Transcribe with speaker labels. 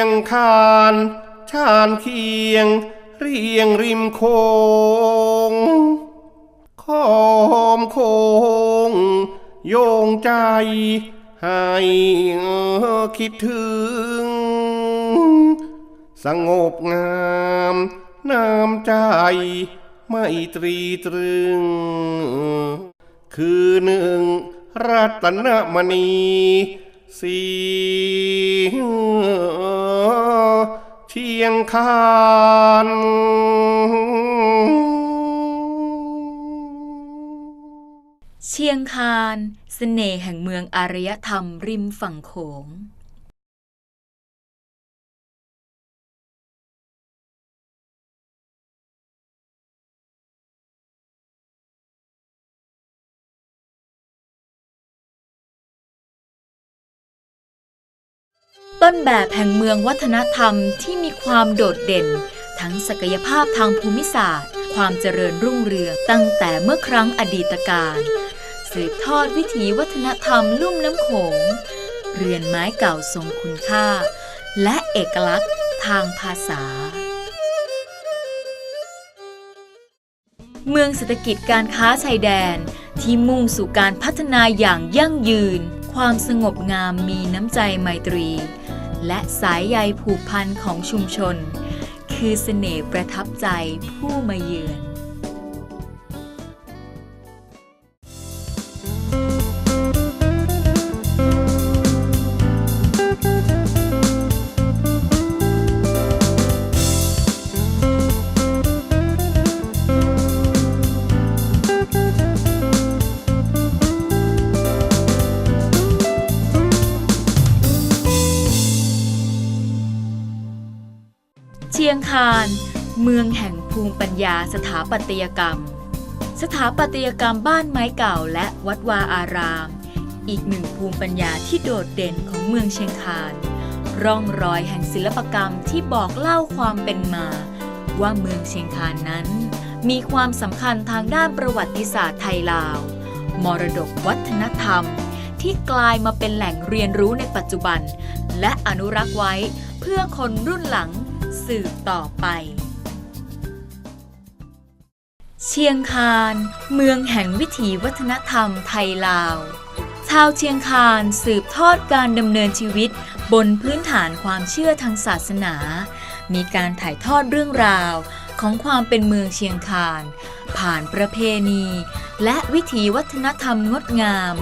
Speaker 1: ียงคานชานเคียง เรียงริมโคงคอมโคง โยงใจให้คิดถึง สงบงามน้ำใจไม่ตรีตรึง คือหนึ่งรัตนมณี สีเชียงคาน
Speaker 2: เชียงคานเสน่ห์แห่งเมืองอารยธรรมริมฝั่งโขง ต้นแบบแห่งเมืองวัฒนธรรมที่มีความโดดเด่น ทั้งศักยภาพทางภูมิศาสตร์ ความเจริญรุ่งเรืองตั้งแต่เมื่อครั้งอดีตการสืบทอดวิถีวัฒนธรรมลุ่มน้ำโขง เรือนไม้เก่าทรงคุณค่า และเอกลักษณ์ทางภาษา เมืองเศรษฐกิจการค้าชายแดนที่มุ่งสู่การพัฒนาอย่างยั่งยืน ความสงบงามมีน้ำใจไมตรี และสายใยผูกพันของชุมชน คือเสน่ห์ประทับใจผู้มาเยือน ชียงคาน เมืองแห่งภูมิปัญญาสถาปัตยกรรม สถาปัตยกรรมบ้านไม้เก่าและวัดวาอาราม อีกหนึ่งภูมิปัญญาที่โดดเด่นของเมืองเชียงคาน ร่องรอยแห่งศิลปกรรมที่บอกเล่าความเป็นมา ว่าเมืองเชียงคานนั้น มีความสำคัญทางด้านประวัติศาสตร์ไทยลาว มรดกวัฒนธรรม ที่กลายมาเป็นแหล่งเรียนรู้ในปัจจุบัน และอนุรักษ์ไว้เพื่อคนรุ่นหลัง สืบต่อไป เชียงคานเมืองแห่งวิถีวัฒนธรรมไทยลาว ชาวเชียงคานสืบทอดการดำเนินชีวิตบนพื้นฐานความเชื่อทางศาสนา มีการถ่ายทอดเรื่องราวของความเป็นเมืองเชียงคาน ผ่านประเพณี และวิถีวัฒนธรรมงดงาม